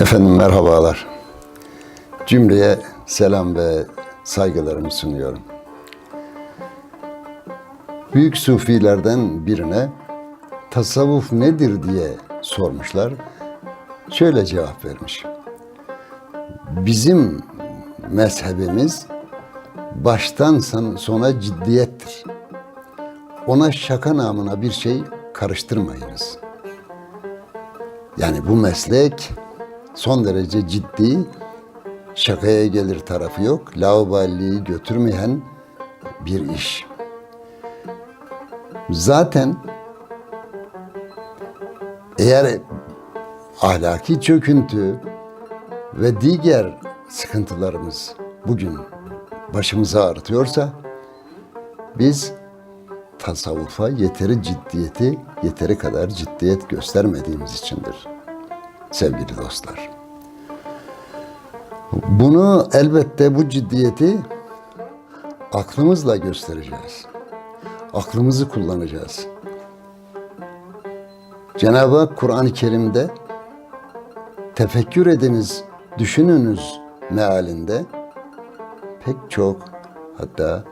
Efendim merhabalar. Cümleye selam ve saygılarımı sunuyorum. Büyük sufilerden birine tasavvuf nedir diye sormuşlar. Şöyle cevap vermiş. Bizim mezhebimiz baştan son- sona ciddiyettir. Ona şaka namına bir şey karıştırmayınız. Yani bu meslek son derece ciddi, şakaya gelir tarafı yok, lauballiği götürmeyen bir iş. Zaten eğer ahlaki çöküntü ve diğer sıkıntılarımız bugün başımızı ağrıtıyorsa biz tasavvufa yeteri ciddiyeti, yeteri kadar ciddiyet göstermediğimiz içindir sevgili dostlar. Bunu elbette bu ciddiyeti aklımızla göstereceğiz. Aklımızı kullanacağız. Cenab-ı Hak Kur'an-ı Kerim'de tefekkür ediniz, düşününüz mealinde pek çok hatta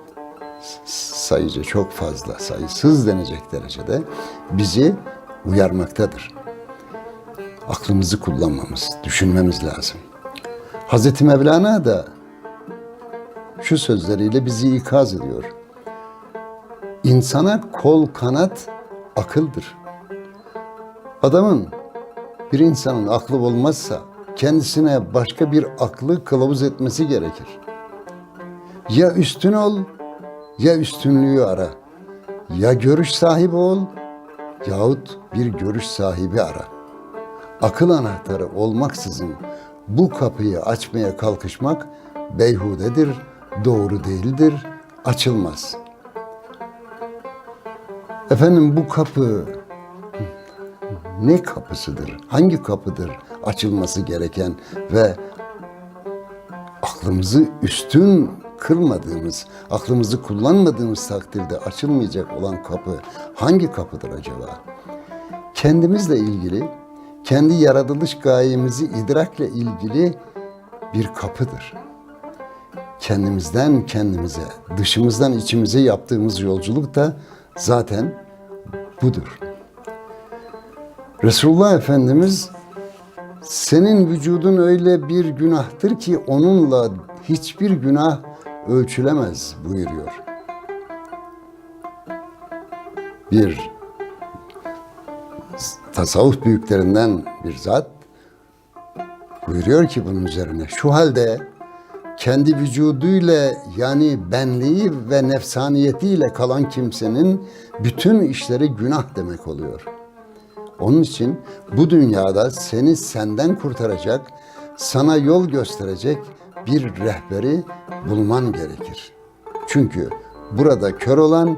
sayıca çok fazla, sayısız denecek derecede bizi uyarmaktadır. Aklımızı kullanmamız, düşünmemiz lazım. Hazreti Mevlana da şu sözleriyle bizi ikaz ediyor. İnsana kol kanat akıldır. Adamın, bir insanın aklı olmazsa kendisine başka bir aklı kılavuz etmesi gerekir. Ya üstün ol ya üstünlüğü ara. Ya görüş sahibi ol yahut bir görüş sahibi ara. Akıl anahtarı olmaksızın bu kapıyı açmaya kalkışmak beyhudedir, doğru değildir, açılmaz. Efendim bu kapı ne kapısıdır? Hangi kapıdır açılması gereken ve aklımızı üstün kılmadığımız, aklımızı kullanmadığımız takdirde açılmayacak olan kapı hangi kapıdır acaba? Kendimizle ilgili, kendi yaratılış gayemizi idrakle ilgili bir kapıdır. Kendimizden kendimize, dışımızdan içimize yaptığımız yolculuk da zaten budur. Resulullah Efendimiz senin vücudun öyle bir günahtır ki onunla hiçbir günah ölçülemez buyuruyor. Bir tasavvuf büyüklerinden bir zat buyuruyor ki bunun üzerine şu halde kendi vücuduyla yani benliği ve nefsaniyetiyle kalan kimsenin bütün işleri günah demek oluyor. Onun için bu dünyada seni senden kurtaracak, sana yol gösterecek bir rehberi bulman gerekir. Çünkü burada kör olan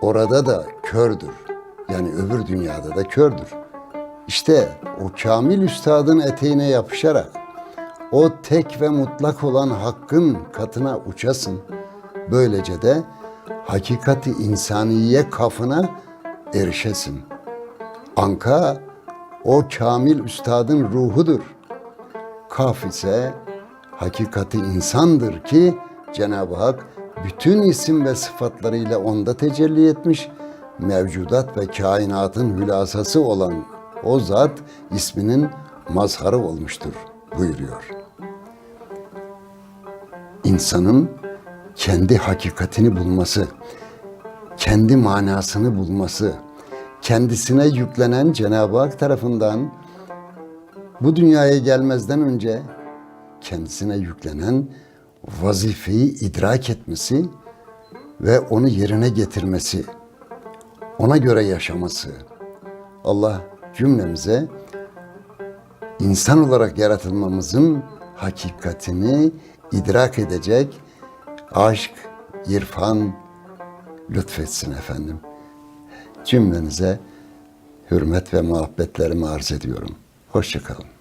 orada da kördür. Yani öbür dünyada da kördür. İşte o kamil üstadın eteğine yapışarak o tek ve mutlak olan hakkın katına uçasın. Böylece de hakikati insaniye kafına erişesin. Anka o kamil üstadın ruhudur. Kaf ise hakikati insandır ki Cenab-ı Hak bütün isim ve sıfatlarıyla onda tecelli etmiş, mevcudat ve kainatın hülasası olan o zat isminin mazharı olmuştur buyuruyor. İnsanın kendi hakikatini bulması, kendi manasını bulması, kendisine yüklenen Cenab-ı Hak tarafından bu dünyaya gelmezden önce kendisine yüklenen vazifeyi idrak etmesi ve onu yerine getirmesi, ona göre yaşaması. Allah cümlemize insan olarak yaratılmamızın hakikatini idrak edecek aşk, irfan lütfetsin efendim. Cümlenize hürmet ve muhabbetlerimi arz ediyorum. Hoşçakalın.